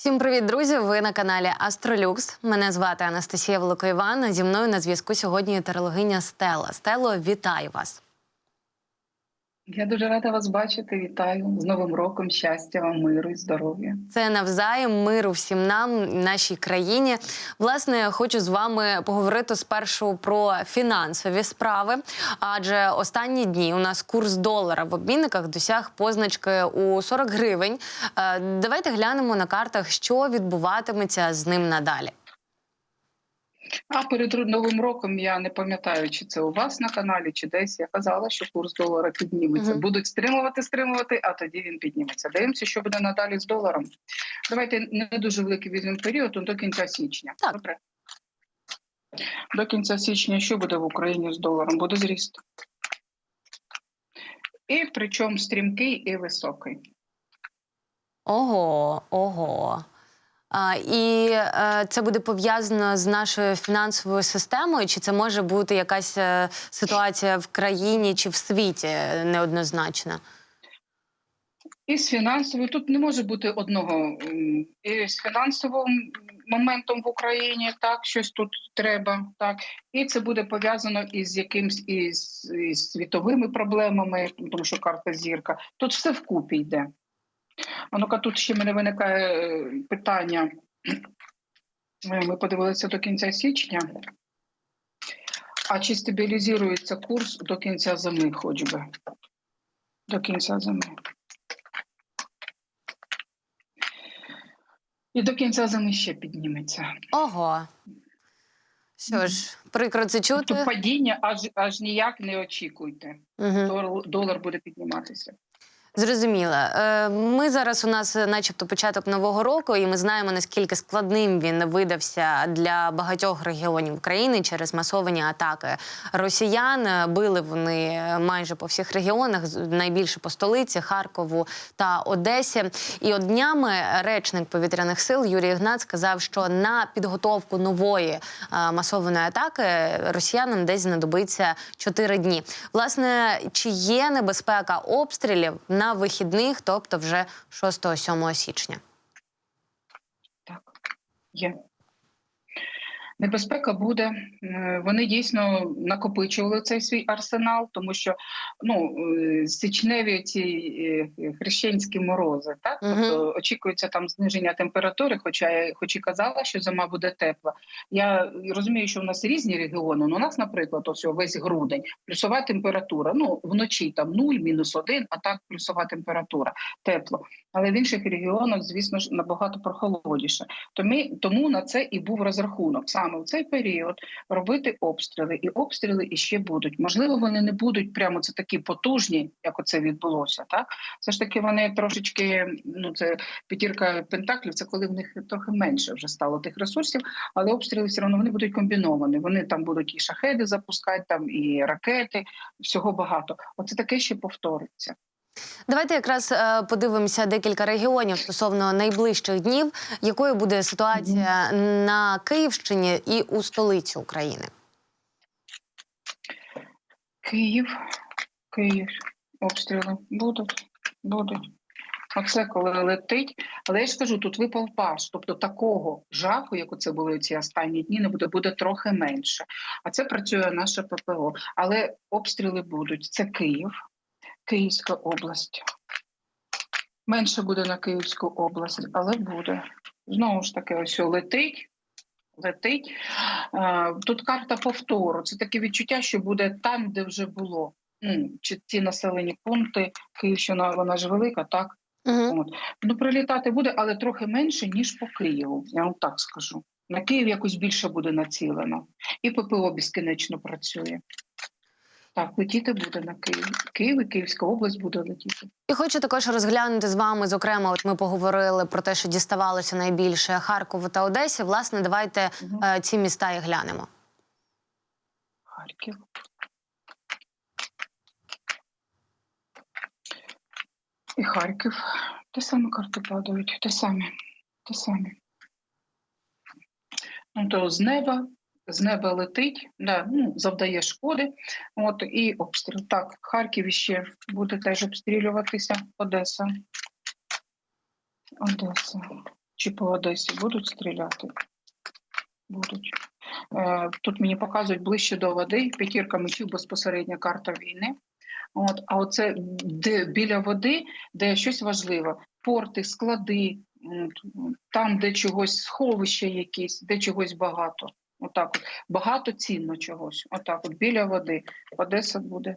Всім привіт, друзі! Ви на каналі Астролюкс. Мене звати Анастасія Великоївана. Зі мною на зв'язку сьогодні терологиня Стела. Стело, вітаю вас. Я дуже рада вас бачити. Вітаю з Новим роком, щастя вам, миру і здоров'я. Це навзаєм миру всім нам, нашій країні. Власне, хочу з вами поговорити спершу про фінансові справи. Адже останні дні у нас курс долара в обмінниках досяг позначки у 40 гривень. Е, Давайте глянемо на картах, що відбуватиметься з ним надалі. А перед новим роком я не пам'ятаю, чи це у вас на каналі, чи десь я казала, що курс долара підніметься. Мгм. Будуть стримувати, стримувати, а тоді він підніметься. Дивимося, що буде надалі з доларом. Давайте не дуже великий візьмемо період до кінця січня. Так. Добре. До кінця січня що буде в Україні з доларом? Буде зріст. І причому стрімкий і високий. Ого, ого. І е, це буде пов'язано з нашою фінансовою системою, чи це може бути якась е, ситуація в країні чи в світі е, неоднозначна? І з фінансовою тут не може бути одного і з фінансовим моментом в Україні, так щось тут треба, так і це буде пов'язано із якимсь із, із світовими проблемами, тому що карта зірка. Тут все вкупі йде. А ну-ка, тут ще мене виникає е, питання. Е, Ми подивилися до кінця січня. А чи стабілізується курс до кінця зими, хоч би? До кінця зими. І до кінця зими ще підніметься. Ого. Що ж, прикро це чути. Тобто падіння аж аж ніяк не очікуйте. Угу. Долар буде підніматися. Зрозуміло. Е, Ми зараз у нас, е, начебто, початок нового року, і ми знаємо наскільки складним він видався для багатьох регіонів України через масовані атаки росіян. Е, Били вони майже по всіх регіонах, найбільше по столиці, Харкову та Одесі. І от днями речник повітряних сил Юрій Ігнат сказав, що на підготовку нової масованої атаки росіянам десь знадобиться 4 дні. Власне, чи є небезпека обстрілів на вихідних, тобто вже 6-7 січня? Так, є. Небезпека буде. Е, Вони дійсно накопичували цей свій арсенал, тому що ну е, січневі ці е, хрещенські морози, так Мгм. тобто очікується там зниження температури, хоча я хоч і казала, що зима буде тепла. Я розумію, що в нас різні регіони. Ну, у нас, наприклад, ось весь грудень, плюсова температура. Ну вночі там 0, мінус 1, а так плюсова температура, тепло. Але в інших регіонах, звісно ж, набагато прохолодніше. Тому, тому на це і був розрахунок саме в цей період робити обстріли, і обстріли іще будуть. Можливо, вони не будуть прямо це такі потужні, як оце відбулося. Так все ж таки вони трошечки. Ну це п'ятірка пентаклів. Це коли в них трохи менше вже стало тих ресурсів, але обстріли все одно вони будуть комбіновані. Вони там будуть і шахеди запускати, там і ракети, всього багато. Оце таке ще повториться. Давайте якраз е, подивимося декілька регіонів стосовно найближчих днів, якою буде ситуація на Київщині і у столиці України. Київ, Київ, обстріли будуть, будуть. Оце коли летить. Але я ж кажу, тут випав паш. Тобто такого жаху, як оце були ці останні дні, не буде, буде трохи менше. А це працює наше ППО. Але обстріли будуть. Це Київ, Київська область. Менше буде на Київську область, але буде. Знову ж таки, ось летить. Летить. Е, Тут карта повтору. Це таке відчуття, що буде там, де вже було. Чи ті населені пункти, Київщина, вона ж велика, так? Угу. От. Ну, прилітати буде, але трохи менше, ніж по Києву. Я вам так скажу. На Київ якось більше буде націлено. І ППО безкінечно працює. Так, летіти буде на Київ. Київ і Київська область буде летіти. І хочу також розглянути з вами. Зокрема, от ми поговорили про те, що діставалося найбільше Харкову та Одесі. Власне, давайте е, ці міста і глянемо. Харків. І Харків. Те саме карти падають, те саме, те саме. Ну, то з неба, з неба летить, да, ну, завдає шкоди. От, і обстріл. Так, Харків ще буде теж обстрілюватися. Одеса. Одеса. чи по Одесі будуть стріляти? Будуть. Е, Тут мені показують ближче до води, п'ятірка мечів безпосередня карта війни. От, а оце де біля води, де щось важливе: порти, склади, там, де чогось сховища якісь, де чогось багато. Отак, от багато цінно чогось. Отак, от біля води. Одеса буде.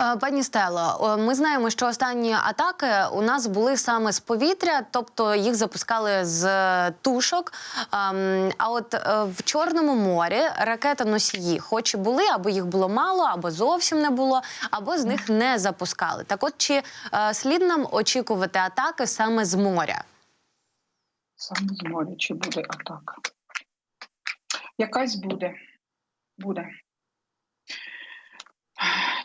Е, Пані Стело, ми знаємо, що останні атаки у нас були саме з повітря, тобто їх запускали з е, тушок. Ем, А от е, в Чорному морі ракети носії, хоч і були, або їх було мало, або зовсім не було, або з них не запускали. Так, от чи слід нам очікувати атаки саме з моря? Саме з моря, чи буде атака? Якась буде. Буде.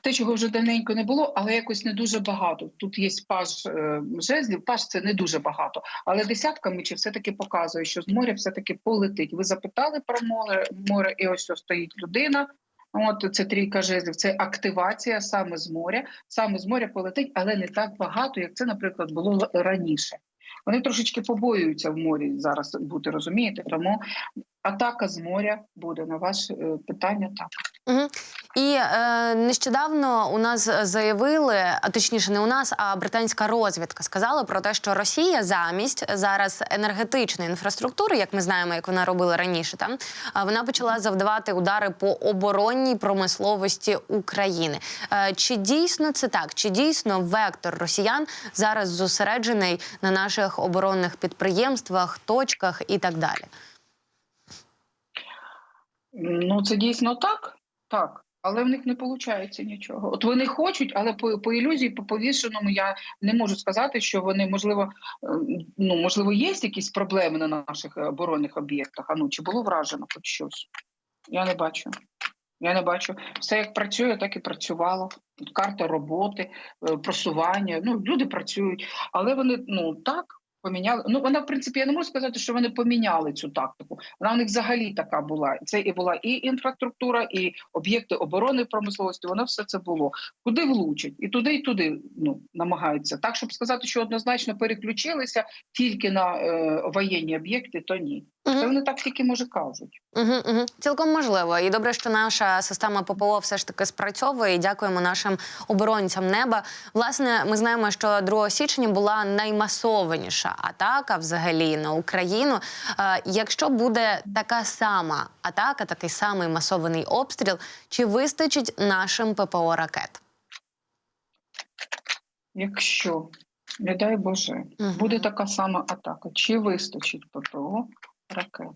Те, чого вже давненько не було, але якось не дуже багато. Тут є паж е, жезлів, паж це не дуже багато. Але десятка мечів все-таки показує, що з моря все-таки полетить. Ви запитали про море, море, і ось стоїть людина. От це трійка жезлів, це активація саме з моря. Саме з моря полетить, але не так багато, як це, наприклад, було раніше. Вони трошечки побоюються в морі зараз бути, розумієте? Тому атака з моря буде на ваше питання так. Угу. І е, нещодавно у нас заявили, а точніше, не у нас, а британська розвідка сказала про те, що Росія замість зараз енергетичної інфраструктури, як ми знаємо, як вона робила раніше, там вона почала завдавати удари по оборонній промисловості України. Е, чи дійсно це так? Чи дійсно вектор росіян зараз зосереджений на наших оборонних підприємствах, точках і так далі? Ну, це дійсно так, так. Але в них не виходить нічого. От вони хочуть, але по, по ілюзії, по повішеному, я не можу сказати, що вони можливо, е, ну можливо, є якісь проблеми на наших е, оборонних об'єктах. А ну чи було вражено хоч щось? Я не бачу. Я не бачу. Все як працює, так і працювало. Карта роботи, е, просування. Ну, люди працюють, але вони ну так. Поміняли. Ну, вона, в принципі, я не можу сказати, що вони поміняли цю тактику. Вона в них взагалі така була. Це і була і інфраструктура, і об'єкти оборони промисловості. Воно все це було. Куди влучать? І туди, і туди ну, намагаються. Так, щоб сказати, що однозначно переключилися тільки на е, воєнні об'єкти, то ні. Це вони так тільки може кажуть. Угу, угу. Цілком можливо. І добре, що наша система ППО все ж таки спрацьовує. І дякуємо нашим оборонцям неба. Власне, ми знаємо, що 2 січня була наймасованіша атака взагалі на Україну. Е, якщо буде така сама атака, такий самий масований обстріл, чи вистачить нашим ППО ракет? Якщо, не дай Боже, Мгм. буде така сама атака, чи вистачить ППО ракет?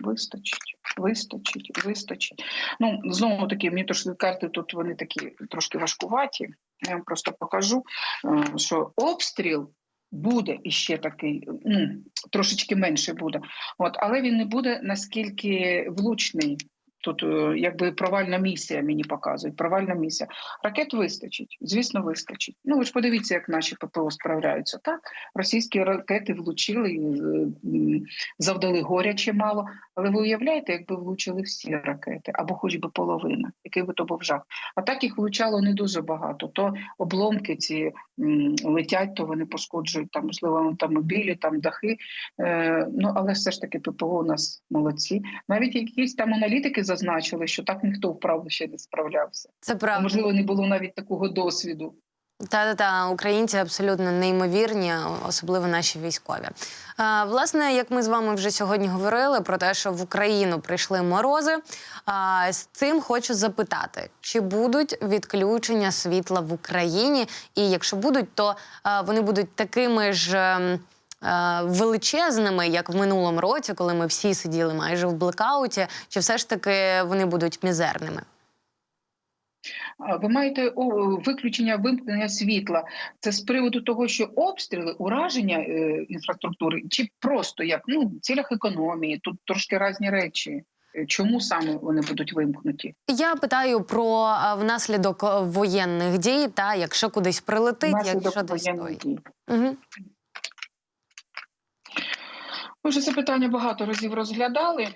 Вистачить, вистачить, вистачить. Ну, знову таки, мені трошки карти тут вони такі трошки важкуваті. Я вам просто покажу, е, що обстріл буде іще такий, ну, трошечки менше буде. От, але він не буде наскільки влучний. Тут е, якби провальна місія мені показують. Провальна місія. Ракет вистачить, звісно, вистачить. Ну ви ж подивіться, як наші ППО справляються. Так, російські ракети влучили, е, завдали горя чимало. Але ви уявляєте, якби влучили всі ракети, або хоч би половина, який би то був жах. А так їх влучало не дуже багато. То обломки ці летять, то вони пошкоджують там, можливо, автомобілі, там дахи. Е, ну але все ж таки ППО у нас молодці. Навіть якісь там аналітики зазначили, що так ніхто вправду ще не справлявся. Це правда. Можливо, не було навіть такого досвіду. Та та та українці абсолютно неймовірні, особливо наші військові. А, власне, як ми з вами вже сьогодні говорили про те, що в Україну прийшли морози. А, з цим хочу запитати, чи будуть відключення світла в Україні? І якщо будуть, то а, вони будуть такими ж. Е, Величезними, як в минулому році, коли ми всі сиділи майже в блекауті, чи все ж таки вони будуть мізерними? Ви маєте о, виключення вимкнення світла. Це з приводу того, що обстріли, ураження е, інфраструктури, чи просто як ну в цілях економії, тут трошки різні речі. Е, Чому саме вони будуть вимкнуті? Я питаю про внаслідок воєнних дій, та якщо кудись прилетить, Внаслідок якщо десь той. Угу. Ми вже це питання багато разів розглядали.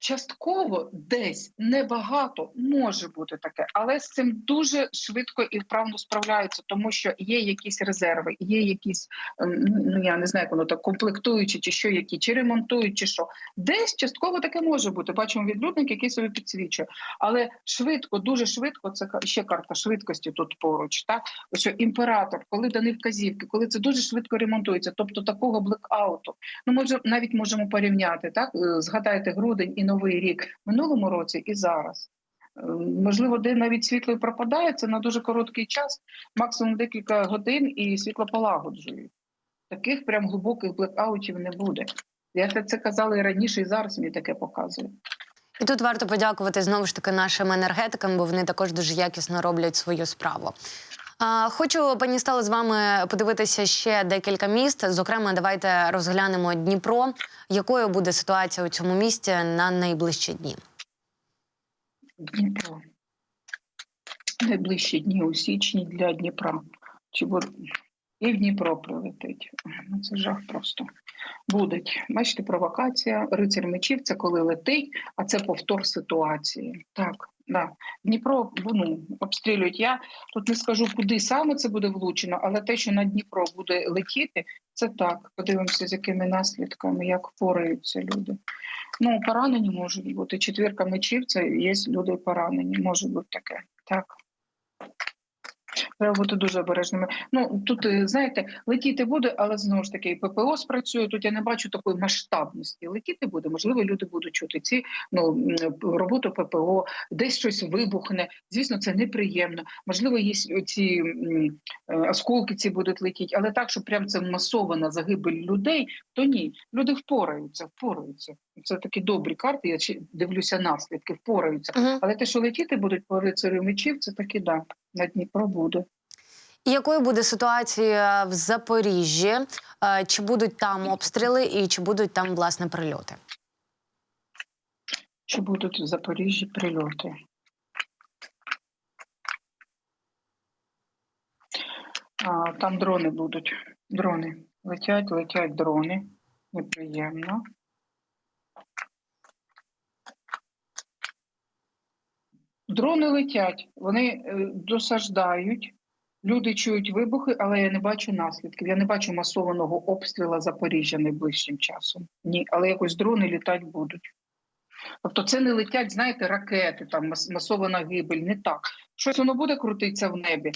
Частково десь небагато може бути таке, але з цим дуже швидко і вправно справляються, тому що є якісь резерви, є якісь ем, ну я не знаю, як воно так комплектуючі, чи що які, чи ремонтують, чи що. Десь частково таке може бути. Бачимо відлюдник, який собі підсвічує. Але швидко, дуже швидко, це ще карта швидкості тут поруч. Так що імператор, коли дані вказівки, коли це дуже швидко ремонтується, тобто такого блекауту. Ну, може, навіть можемо порівняти так. Е, Згадайте грудень і новий рік в минулому році і зараз. Е, Можливо, де навіть світло пропадає, це на дуже короткий час, максимум декілька годин, і світло полагоджують. Таких прям глибоких блекаутів не буде. Я це казала і раніше, і зараз мені таке показує. І тут варто подякувати знову ж таки нашим енергетикам, бо вони також дуже якісно роблять свою справу. Хочу, пані Стало, з вами подивитися ще декілька міст. Зокрема, давайте розглянемо Дніпро. Якою буде ситуація у цьому місті на найближчі дні? Дніпро. Найближчі дні у січні для Дніпра. Чи і в Дніпро прилетить. Ну це жах просто. Будуть. Бачите, провокація, рицар мечів це коли летить, а це повтор ситуації. Так, да. Дніпро ну, обстрілюють. Я тут не скажу, куди саме це буде влучено, але те, що на Дніпро буде летіти, це так. Подивимося, з якими наслідками, як впораються люди. Ну, поранені можуть бути. Четвірка мечів це є люди поранені. Може бути таке. Так. Треба бути дуже обережними. Ну тут е, знаєте, летіти буде, але знову ж таки ППО спрацює. Тут я не бачу такої масштабності. Летіти буде, можливо, люди будуть чути ці ну роботу ППО, десь щось вибухне. Звісно, це неприємно. Можливо, є ці е, осколки ці будуть летіти, але так, що прям це масована загибель людей, то ні. Люди впораються, впораються. Це такі добрі карти. Я дивлюся наслідки, впораються. Угу. Але те, що летіти будуть по рицарю мечів, це таки да. На Дніпро буде. І якою буде ситуація в Запоріжжі? Е, Чи будуть там обстріли і чи будуть там власне прильоти? Чи будуть в Запоріжжі прильоти? А, там дрони будуть. Дрони. Летять, летять дрони. Неприємно. Дрони летять, вони е, досаждають. Люди чують вибухи, але я не бачу наслідків. Я не бачу масованого обстрілу Запоріжжя найближчим часом. Ні, але якось дрони літати будуть. Тобто це не летять, знаєте, ракети, там масована гибель, не так. Щось воно буде крутитися в небі.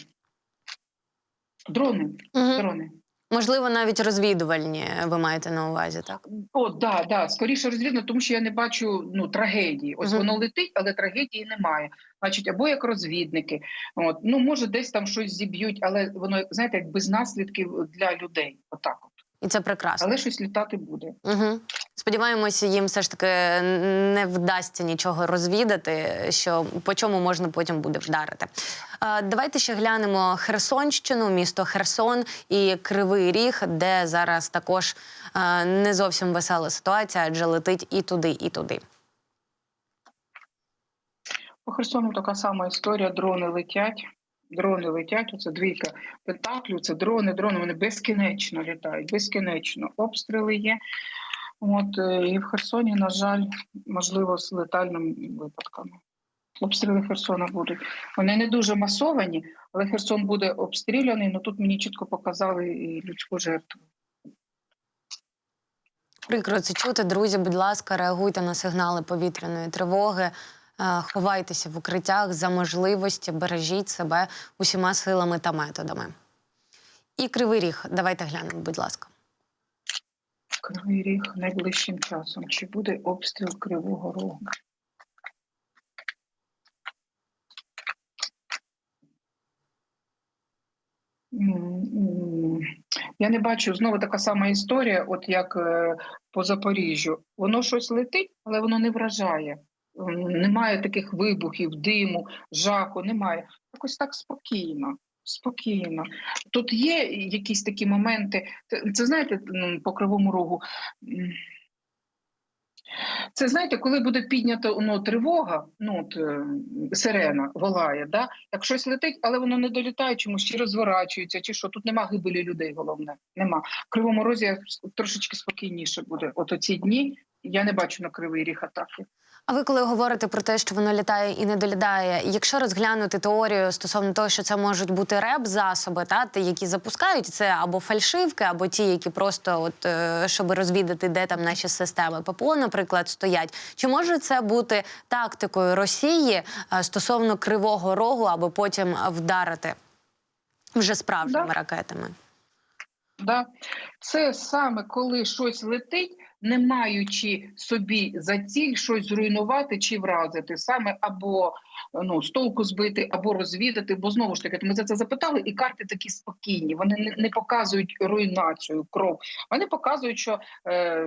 Дрони, Угу. дрони. Можливо, навіть розвідувальні ви маєте на увазі, так? О, да, да, скоріше розвідно, тому що я не бачу ну трагедії. Ось Мгм. воно летить, але трагедії немає. Значить, або як розвідники. От ну може, десь там щось зіб'ють, але воно знаєте, як без наслідків для людей. Отак, от. І це прекрасно. але щось літати буде. Угу. Сподіваємося, їм все ж таки не вдасться нічого розвідати, що по чому можна потім буде вдарити. Давайте ще глянемо Херсонщину, місто Херсон і Кривий Ріг, де зараз також не зовсім весела ситуація, адже летить і туди, і туди. По Херсону така сама історія. Дрони летять. Дрони летять. Оце двійка пентаклів. Це дрони. Дрони вони безкінечно літають. Безкінечно обстріли є. От е, і в Херсоні, на жаль, можливо, з летальними випадками. Обстріли Херсона будуть. Вони не дуже масовані, але Херсон буде обстріляний. Ну тут мені чітко показали і людську жертву. Прикро це чути. Друзі, будь ласка, реагуйте на сигнали повітряної тривоги. Е, Ховайтеся в укриттях за можливості, бережіть себе усіма силами та методами. І кривий ріг. Давайте глянемо, будь ласка. Кривий ріг найближчим часом. Чи буде обстріл Кривого Рогу? Я не бачу знову така сама історія, от як е, по Запоріжжю. Воно щось летить, але воно не вражає. Немає таких вибухів, диму, жаху, немає. Якось так спокійно. Спокійно. Тут є якісь такі моменти. Це, знаєте, по кривому рогу. Це знаєте, коли буде піднята ну, тривога, ну от, е, сирена волає, да? як щось летить, але воно не долітає чомусь, чи розворачується, чи що. Тут нема гибелі людей, головне. Нема. В кривому розі трошечки спокійніше буде. От оці дні я не бачу на кривий ріг атаки. А ви коли говорите про те, що воно літає і не долітає, якщо розглянути теорію стосовно того, що це можуть бути реп засоби, та які запускають це або фальшивки, або ті, які просто от е, щоб розвідати, де там наші системи ППО, наприклад, стоять. Чи може це бути тактикою Росії е, стосовно кривого рогу, аби потім вдарити вже справжніми Да. ракетами? Да. Це саме коли щось летить, не маючи собі за ціль щось зруйнувати чи вразити, саме або ну з толку збити, або розвідати. Бо знову ж таки, ми за це запитали, і карти такі спокійні. Вони не, не показують руйнацію, кров. Вони показують, що е,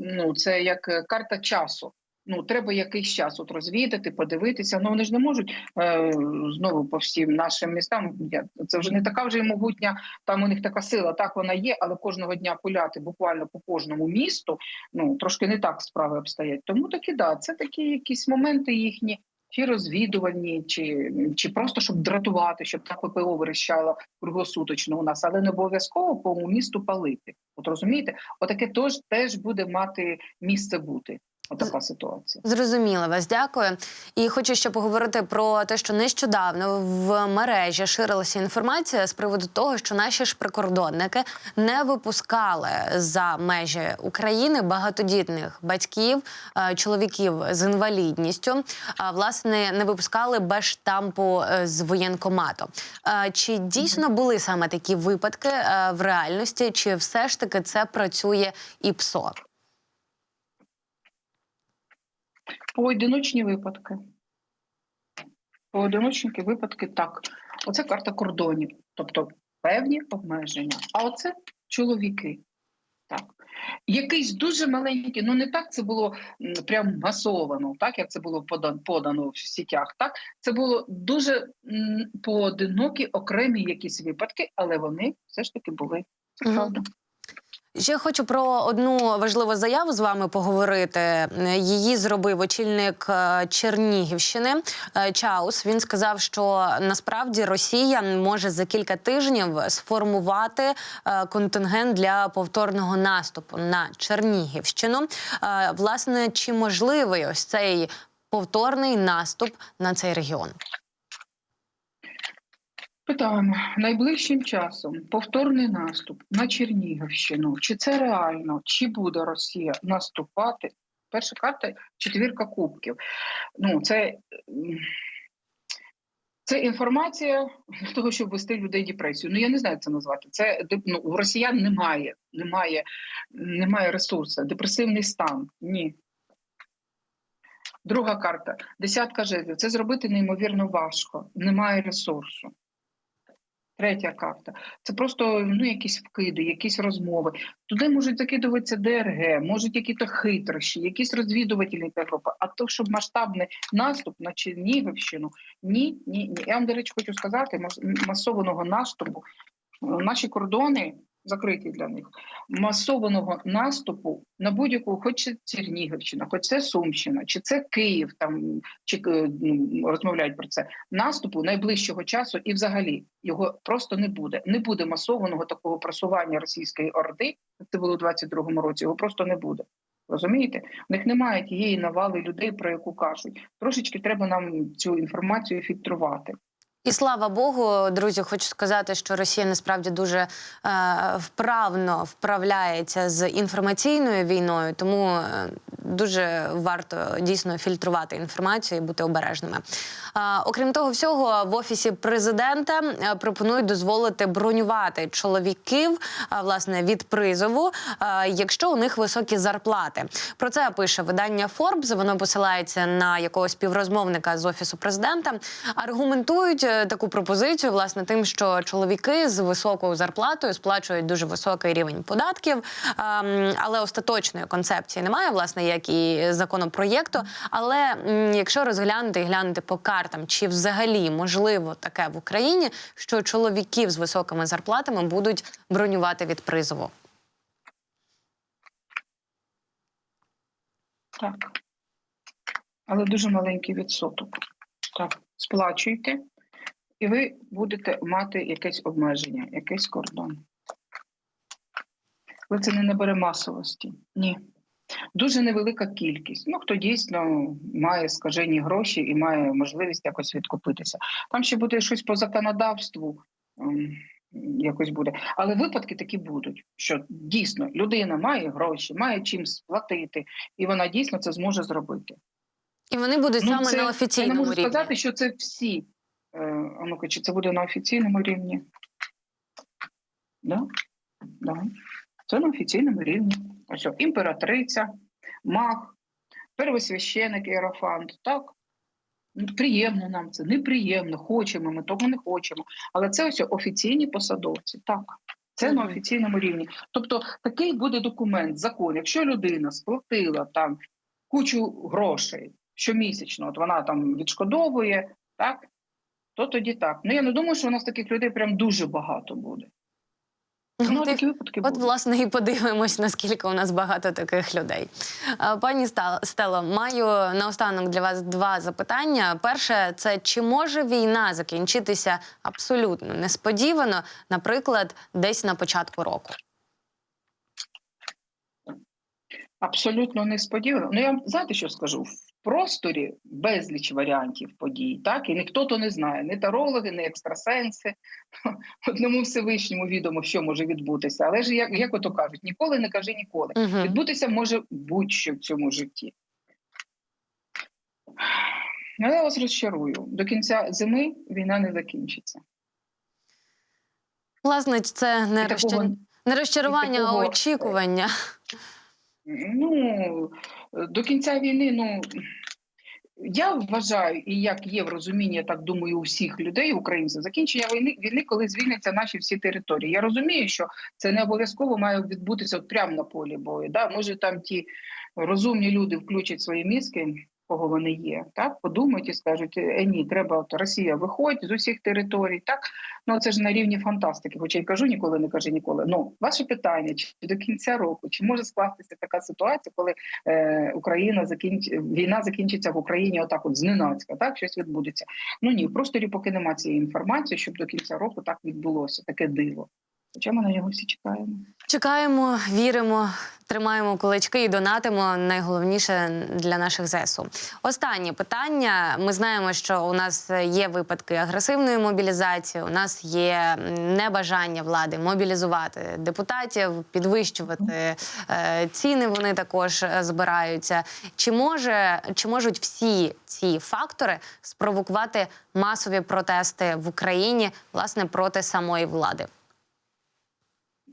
ну це як карта часу. Ну, треба якийсь час от розвідати, подивитися. Ну вони ж не можуть е, знову по всім нашим містам. Я це вже не така вже й могутня. Там у них така сила, так вона є, але кожного дня пуляти буквально по кожному місту. Ну трошки не так справи обстоять. Тому таки да, це такі якісь моменти їхні. Чи розвідувальні, чи чи просто щоб дратувати, щоб так ППО верещало круглосуточно у нас, але не обов'язково по місту палити. От розумієте, отаке теж теж буде мати місце бути. Отака ситуація. Зрозуміла вас, дякую. І хочу ще поговорити про те, що нещодавно в мережі ширилася інформація з приводу того, що наші ж прикордонники не випускали за межі України багатодітних батьків, е, чоловіків з інвалідністю. А власне не випускали без штампу е, з воєнкомату. Е, Чи дійсно були саме такі випадки в реальності, чи все ж таки це працює і ПСО? Поодиночні випадки. Поодиночні випадки так. Оце карта кордонів, тобто певні обмеження. А оце чоловіки. Так. Якийсь дуже маленький, ну не так це було прям масовано, так як це було подан- подано в сітях. Так це було дуже поодинокі окремі якісь випадки, але вони все ж таки були. Правда. Ще хочу про одну важливу заяву з вами поговорити. Її зробив очільник е, Чернігівщини е, Чаус. Він сказав, що насправді Росія може за кілька тижнів сформувати е, контингент для повторного наступу на Чернігівщину. Власне, чи можливий ось цей повторний наступ на цей регіон? Питаємо найближчим часом повторний наступ на Чернігівщину. Чи це реально? Чи буде Росія наступати? Перша карта четвірка кубків. Ну це, це інформація для того, щоб вести людей в депресію. Ну я не знаю, як це назвати. Це ну, у росіян немає, немає, немає ресурсу, депресивний стан. Ні. Друга карта десятка жезлів. Це зробити неймовірно важко. Немає ресурсу. Третя карта це просто ну, якісь вкиди, якісь розмови. Туди можуть закидуватися ДРГ, можуть якісь хитрощі, якісь розвідувальні групи. А то, щоб масштабний наступ на Чернігівщину, ні, ні, ні. Я вам, до речі, хочу сказати, мас- масованого наступу. Наші кордони закриті для них. Масованого наступу на будь-яку, хоч це Чернігівщина, хоч це Сумщина, чи це Київ, там чи е, ну, розмовляють про це наступу найближчого часу, і взагалі його просто не буде. Не буде масованого такого просування російської орди, як це було у 22-му році. Його просто не буде. Розумієте, у них немає тієї навали людей, про яку кажуть. Трошечки треба нам цю інформацію фільтрувати. І слава Богу, друзі, хочу сказати, що Росія насправді дуже е, вправно вправляється з інформаційною війною, тому е, дуже варто дійсно фільтрувати інформацію і бути обережними. Е, окрім того всього, в офісі президента е, пропонують дозволити бронювати чоловіків е, власне від призову, е, якщо у них високі зарплати. Про це пише видання Forbes. Воно посилається на якогось співрозмовника з офісу президента. Аргументують таку пропозицію власне тим, що чоловіки з високою зарплатою сплачують дуже високий рівень податків, ем, але остаточної концепції немає, власне, як і законопроєкту. Але якщо розглянути і глянути по картам, чи взагалі можливо таке в Україні, що чоловіків з високими зарплатами будуть бронювати від призову? Так. Але дуже маленький відсоток. Так, сплачуйте, і ви будете мати якесь обмеження, якийсь кордон. Але це не набере масовості. Ні. Дуже невелика кількість. Ну хто дійсно має скажені гроші і має можливість якось відкупитися. Там ще буде щось по законодавству. ем, Якось буде, але випадки такі будуть, що дійсно людина має гроші, має чим сплатити, і вона дійсно це зможе зробити. І вони будуть саме на Ну, я не можу рівні. сказати, що це всі. Е, а ну-ка, чи це буде на офіційному рівні? Да? Да. Це на офіційному рівні. Ось імператриця, маг, первосвященик Єрофант. Так? Ну, Приємно нам це, неприємно, хочемо, ми того не хочемо. Але це ось офіційні посадовці. Так. Це на офіційному рівні. Тобто такий буде документ, закон. Якщо людина сплатила там кучу грошей щомісячно, от вона там відшкодовує, так? То тоді так. Ну я не думаю, що у нас таких людей прям дуже багато буде. Ну, такі випадки От, власне, і подивимось, наскільки у нас багато таких людей. Пані Ста- Стело, маю наостанок для вас два запитання. Перше, це чи може війна закінчитися абсолютно несподівано, наприклад, десь на початку року? Абсолютно несподівано. Ну я вам знаєте, що скажу? В просторі безліч варіантів подій, так і ніхто то не знає, ні тарологи, ні екстрасенси. Одному Всевишньому відомо, що може відбутися. Але ж як, як ото кажуть, ніколи не кажи ніколи. Угу. Відбутися може будь-що в цьому житті. Ну, я вас розчарую. До кінця зими війна не закінчиться. Власне, це не, І такого- не розчарування, а очікування. Ну до кінця війни, ну я вважаю, і як є в розумінні, я так думаю, у всіх людей, українців, закінчення війни, війни, коли звільняться наші всі території. Я розумію, що це не обов'язково має відбутися от прямо на полі бою. Да? Може, там ті розумні люди включать свої мізки, кого вони є, так подумають і скажуть: е, ні, треба от Росія виходь з усіх територій. Так ну це ж на рівні фантастики. Хоча й кажу ніколи, не кажи ніколи. Ну ваше питання, чи до кінця року, чи може скластися така ситуація, коли е, Україна закінч... війна закінчиться в Україні отак, от зненацька, так щось відбудеться. Ну ні, в просторі поки немає цієї інформації, щоб до кінця року так відбулося, таке диво. Хоча ми на нього всі чекаємо. Чекаємо, віримо, тримаємо кулачки і донатимо. Найголовніше для наших ЗСУ. Останнє питання. Ми знаємо, що у нас є випадки агресивної мобілізації. У нас є небажання влади мобілізувати депутатів, підвищувати е, ціни. Вони також е, збираються. Чи може чи можуть всі ці фактори спровокувати масові протести в Україні власне проти самої влади?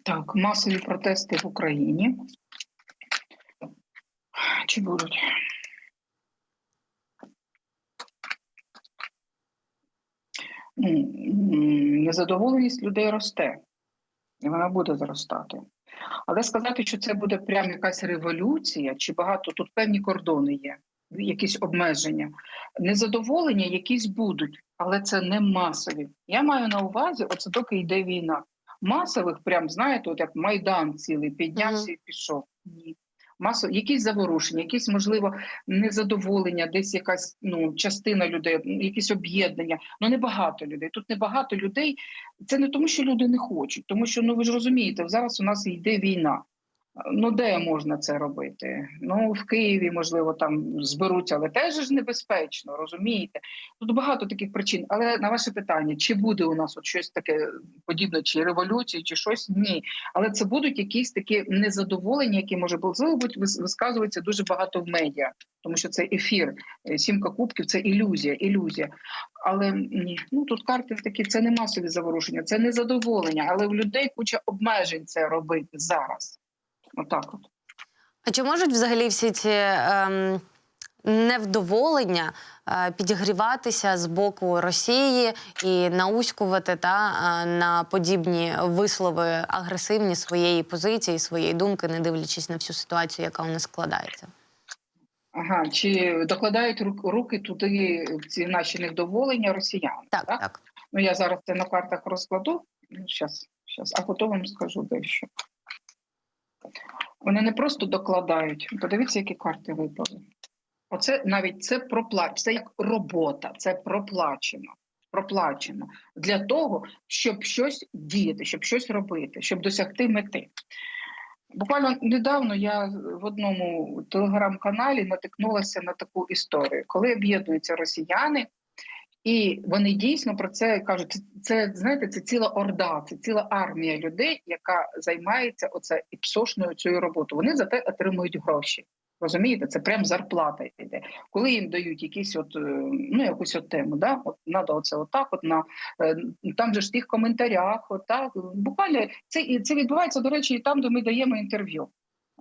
Так, масові протести в Україні. Чи будуть? Ну, Незадоволеність людей росте, і вона буде зростати. Але сказати, що це буде прям якась революція, чи багато тут певні кордони є, якісь обмеження. Незадоволення якісь будуть, але це не масові. Я маю на увазі, оце доки йде війна. Масових, прям знаєте, от як майдан цілий піднявся і пішов. Ні. Масо, якісь заворушення, якісь можливо незадоволення, десь якась ну частина людей, якісь об'єднання. Ну небагато людей. Тут небагато людей. Це не тому, що люди не хочуть, тому що ну ви ж розумієте, зараз у нас йде війна. Ну де можна це робити? Ну в Києві, можливо, там зберуться, але теж ж небезпечно, розумієте? Тут багато таких причин. Але на ваше питання, чи буде у нас от щось таке подібне, чи революції, чи щось? Ні. Але це будуть якісь такі незадоволення, які може бути вис- висказуються дуже багато в медіа, тому що це ефір. Е, Сімка кубків це ілюзія, ілюзія. Але ні, ну тут карти такі, це не масові заворушення, це незадоволення, але в людей куча обмежень це робити зараз. Отак от. А чи можуть взагалі всі ці ем, невдоволення е, підігріватися з боку Росії і науськувати та е, на подібні вислови агресивні своєї позиції, своєї думки, не дивлячись на всю ситуацію, яка у нас складається? Ага, чи докладають рук- руки туди в ці наші невдоволення росіян? Так, так. Ну я зараз це на картах розкладу. Ну, щас, щас, а потім вам скажу дещо. Вони не просто докладають. Подивіться, які карти випали. Оце навіть це проплачено. Це як робота, це проплачено. Проплачено для того, щоб щось діяти, щоб щось робити, щоб досягти мети. Буквально недавно я в одному телеграм-каналі натикнулася на таку історію, коли об'єднуються росіяни, і вони дійсно про це кажуть. Це, знаєте, це ціла орда, це ціла армія людей, яка займається оце іпсошною цією роботою. Вони за те отримують гроші. Розумієте, це прям зарплата йде. Коли їм дають якісь от е, ну якусь от тему, да, от надо оце отак, от на е, там же ж тих коментарях, отак буквально це і це відбувається до речі, і там, де ми даємо інтерв'ю.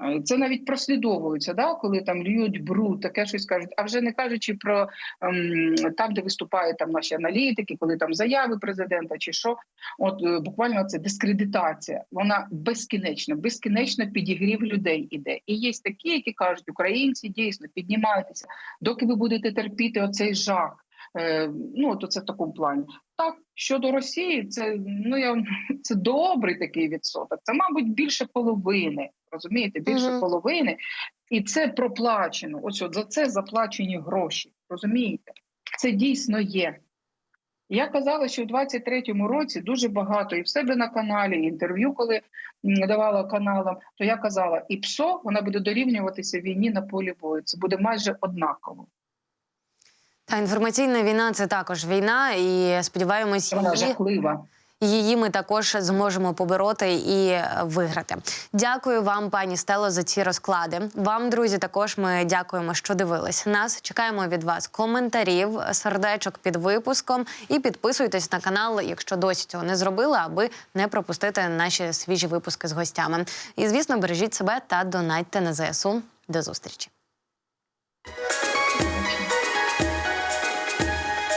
Е, Це навіть прослідовується, да, коли там льють бруд, таке щось кажуть. А вже не кажучи про ем, там, де виступають там наші аналітики, коли там заяви президента чи що. От е, буквально це дискредитація. Вона безкінечна, безкінечно підігрів людей іде. І є такі, які кажуть, українці дійсно піднімайтеся, доки ви будете терпіти оцей жах. Е, ну, от це в такому плані. Так, щодо Росії, це ну я це добрий такий відсоток. Це, мабуть, більше половини. Розумієте, більше Мгм. половини, і це проплачено. Ось от за це заплачені гроші. Розумієте, це дійсно є. Я казала, що у 23-му році дуже багато і в себе на каналі, і інтерв'ю, коли давала каналам, то я казала, і ПСО вона буде дорівнюватися війні на полі бою. Це буде майже однаково. Та інформаційна війна це також війна, і сподіваємось, Вона її, жахлива. Її ми також зможемо побороти і е, виграти. Дякую вам, пані Стело, за ці розклади. Вам, друзі, також ми дякуємо, що дивились нас. Чекаємо від вас коментарів, сердечок під випуском і підписуйтесь на канал, якщо досі цього не зробили, аби не пропустити наші свіжі випуски з гостями. І звісно, бережіть себе та донатьте на ЗСУ. До зустрічі.